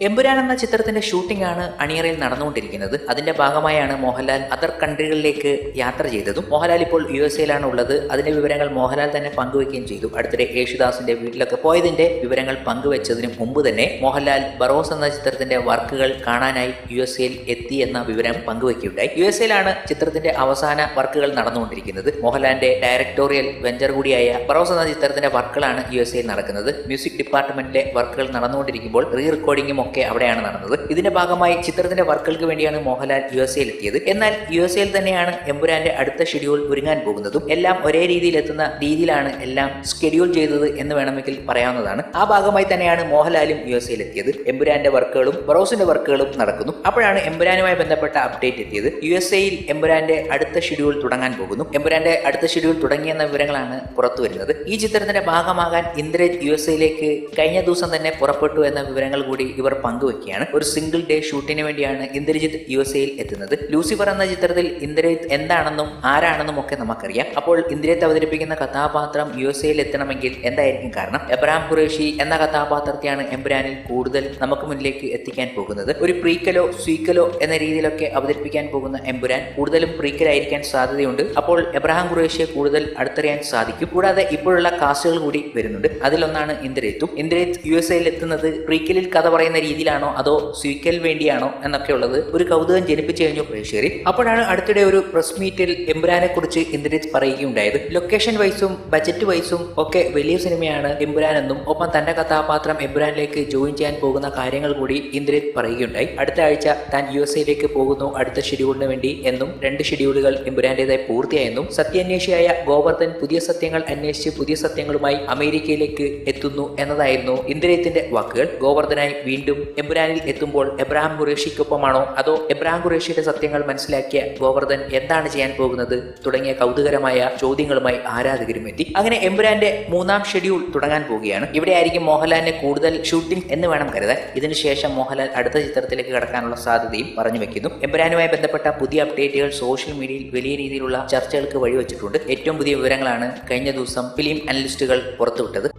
എമ്പുരാൻ എന്ന ചിത്രത്തിന്റെ ഷൂട്ടിംഗ് ആണ് അണിയറയിൽ നടന്നുകൊണ്ടിരിക്കുന്നത്. അതിന്റെ ഭാഗമായാണ് മോഹൻലാൽ അതർ കൺട്രികളിലേക്ക് യാത്ര ചെയ്തതും. മോഹൻലാൽ ഇപ്പോൾ യു എസ് എയിലാണ് ഉള്ളത്. അതിന്റെ വിവരങ്ങൾ മോഹൻലാൽ തന്നെ പങ്കുവയ്ക്കുകയും ചെയ്തു. അടുത്തിടെ യേശുദാസിന്റെ വീട്ടിലൊക്കെ പോയതിന്റെ വിവരങ്ങൾ പങ്കുവെച്ചതിന് മുമ്പ് തന്നെ മോഹൻലാൽ ബറോസ് എന്ന ചിത്രത്തിന്റെ വർക്കുകൾ കാണാനായി യു എസ് എയിൽ എത്തി എന്ന വിവരം പങ്കുവയ്ക്കുകയുണ്ടായി. യു എസ് എയിലാണ് ചിത്രത്തിന്റെ അവസാന വർക്കുകൾ നടന്നുകൊണ്ടിരിക്കുന്നത്. മോഹൻലാലിന്റെ ഡയറക്ടോറിയൽ വെഞ്ചർ കൂടിയായ ബറോസ് എന്ന ചിത്രത്തിന്റെ വർക്കുകളാണ് യു എസ് എയിൽ നടക്കുന്നത്. മ്യൂസിക് ഡിപ്പാർട്ട്മെന്റിലെ വർക്കുകൾ നടന്നുകൊണ്ടിരിക്കുമ്പോൾ റീ റെക്കോർഡിംഗും ഒക്കെ അവിടെയാണ് നടന്നത്. ഇതിന്റെ ഭാഗമായി ചിത്രത്തിന്റെ വർക്കുകൾക്ക് വേണ്ടിയാണ് മോഹൻലാൽ യു എസ് എയിൽ എത്തിയത് എന്നാൽ യു എസ് എയിൽ തന്നെയാണ് എമ്പുരാന്റെ അടുത്ത ഷെഡ്യൂൾ ഒരുങ്ങാൻ പോകുന്നതും. എല്ലാം ഒരേ രീതിയിൽ എത്തുന്ന രീതിയിലാണ് എല്ലാം ഷെഡ്യൂൾ ചെയ്തത് എന്ന് വേണമെങ്കിൽ പറയാവുന്നതാണ്. ആ ഭാഗമായി തന്നെയാണ് മോഹൻലാലും യു എസ് എയിൽ എത്തിയത് എമ്പുരാന്റെ വർക്കുകളും ബറോസിന്റെ വർക്കുകളും നടക്കുന്നു. അപ്പോഴാണ് എമ്പുരാനുമായി ബന്ധപ്പെട്ട അപ്ഡേറ്റ് എത്തിയത്. യു എസ് എയിൽ എമ്പുരാന്റെ അടുത്ത ഷെഡ്യൂൾ തുടങ്ങാൻ പോകുന്നു. എമ്പുരാന്റെ അടുത്ത ഷെഡ്യൂൾ തുടങ്ങിയെന്ന വിവരങ്ങളാണ് പുറത്തു വരുന്നത്. ഈ ചിത്രത്തിന്റെ ഭാഗമാകാൻ ഇന്ദ്രജ് യു എസ് എയിലേക്ക് കഴിഞ്ഞ ദിവസം തന്നെ പുറപ്പെട്ടു എന്ന വിവരങ്ങൾ കൂടി ഇവർ പങ്കുവെക്കുകയാണ് ഒരു സിംഗിൾ ഡേ ഷൂട്ടിന് വേണ്ടിയാണ് ഇന്ദ്രജിത്ത് യു എസ് എയിൽ എത്തുന്നത്. ലൂസിഫർ എന്ന ചിത്രത്തിൽ ഇന്ദ്രജിത്ത് എന്താണെന്നും ആരാണെന്നും ഒക്കെ നമുക്കറിയാം. അപ്പോൾ ഇന്ദ്രജിത്ത് അവതരിപ്പിക്കുന്ന കഥാപാത്രം യു എസ് എയിൽ എത്തണമെങ്കിൽ എന്തായിരിക്കും കാരണം? എബ്രാം ഖുറേഷി എന്ന കഥാപാത്രത്തെയാണ് എംബ്രാനിൽ കൂടുതൽ നമുക്ക് മുന്നിലേക്ക് എത്തിക്കാൻ പോകുന്നത്. ഒരു പ്രീക്കലോ സ്വീക്കലോ എന്ന രീതിയിലൊക്കെ അവതരിപ്പിക്കാൻ പോകുന്ന എംബുരാൻ കൂടുതലും പ്രീക്കലായിരിക്കാൻ സാധ്യതയുണ്ട്. അപ്പോൾ എബ്രഹാം ഖുറേഷിയെ കൂടുതൽ അടുത്തറിയാൻ സാധിക്കും. കൂടാതെ ഇപ്പോഴുള്ള കാസ്റ്റുകൾ കൂടി വരുന്നുണ്ട്. അതിലൊന്നാണ് ഇന്ദ്രയത്തും ഇന്ദ്രയത്ത് യു എസ് എയിൽ എത്തുന്നത് പ്രീക്കലിൽ കഥ പറയുന്ന രീതിയിലാണോ അതോ സ്വീക്കൽ വേണ്ടിയാണോ എന്നൊക്കെ ഉള്ളത് ഒരു കൗതുകം ജനിപ്പിച്ചു കഴിഞ്ഞു പ്രേക്ഷകരിൽ അപ്പോഴാണ് അടുത്തിടെ ഒരു പ്രസ് മീറ്റിൽ എംബുരാനെ കുറിച്ച് ഇന്ദ്രജിത്ത് പറയുകയുണ്ടായത്. ലൊക്കേഷൻ വൈസും ബജറ്റ് വൈസും ഒക്കെ വലിയ സിനിമയാണ് എംബുരാൻ എന്നും ഒപ്പം തന്റെ കഥാപാത്രം എംബുരാനിലേക്ക് ജോയിൻ ചെയ്യാൻ പോകുന്ന കാര്യങ്ങൾ കൂടി ഇന്ദ്രജിത്ത് പറയുകയുണ്ടായി. അടുത്ത ആഴ്ച താൻ യു എസ് എയിലേക്ക് പോകുന്നു അടുത്ത ഷെഡ്യൂളിന് വേണ്ടി എന്നും രണ്ട് ഷെഡ്യൂളുകൾ എംബുരാന്റേതായി പൂർത്തിയായെന്നും സത്യാന്വേഷിയായ ഗോവർദ്ധൻ പുതിയ സത്യങ്ങൾ അന്വേഷിച്ച് പുതിയ സത്യങ്ങളുമായി അമേരിക്കയിലേക്ക് എത്തുന്നു എന്നതായിരുന്നു ഇന്ദ്രജിത്തിന്റെ വാക്കുകൾ. ഗോവർദ്ധനായി വീണ്ടും എംബുരാനിൽ എത്തുമ്പോൾ എബ്രാഹിം ഖുറേഷിക്കൊപ്പമാണോ? അതോ എബ്രഹാം ഖുറേഷിയുടെ സത്യങ്ങൾ മനസ്സിലാക്കിയ ഗോവർദ്ധൻ എന്താണ് ചെയ്യാൻ പോകുന്നത്? തുടങ്ങിയ കൗതുകരമായ ചോദ്യങ്ങളുമായി ആരാധകരും എത്തി. അങ്ങനെ എംബുരാന്റെ മൂന്നാം ഷെഡ്യൂൾ തുടങ്ങാൻ പോവുകയാണ്. ഇവിടെ ആയിരിക്കും മോഹൻലാലിന്റെ കൂടുതൽ ഷൂട്ടിംഗ് എന്ന് വേണം കരുതാൻ. ഇതിനുശേഷം മോഹൻലാൽ അടുത്ത ചിത്രത്തിലേക്ക് കടക്കാനുള്ള സാധ്യതയും പറഞ്ഞു വെക്കുന്നു. എംബുരാനുമായി ബന്ധപ്പെട്ട പുതിയ അപ്ഡേറ്റുകൾ സോഷ്യൽ മീഡിയയിൽ വലിയ രീതിയിലുള്ള ചർച്ചകൾക്ക് വഴിവെച്ചിട്ടുണ്ട്. ഏറ്റവും പുതിയ വിവരങ്ങളാണ് കഴിഞ്ഞ ദിവസം ഫിലിം അനലിസ്റ്റുകൾ പുറത്തുവിട്ടത്.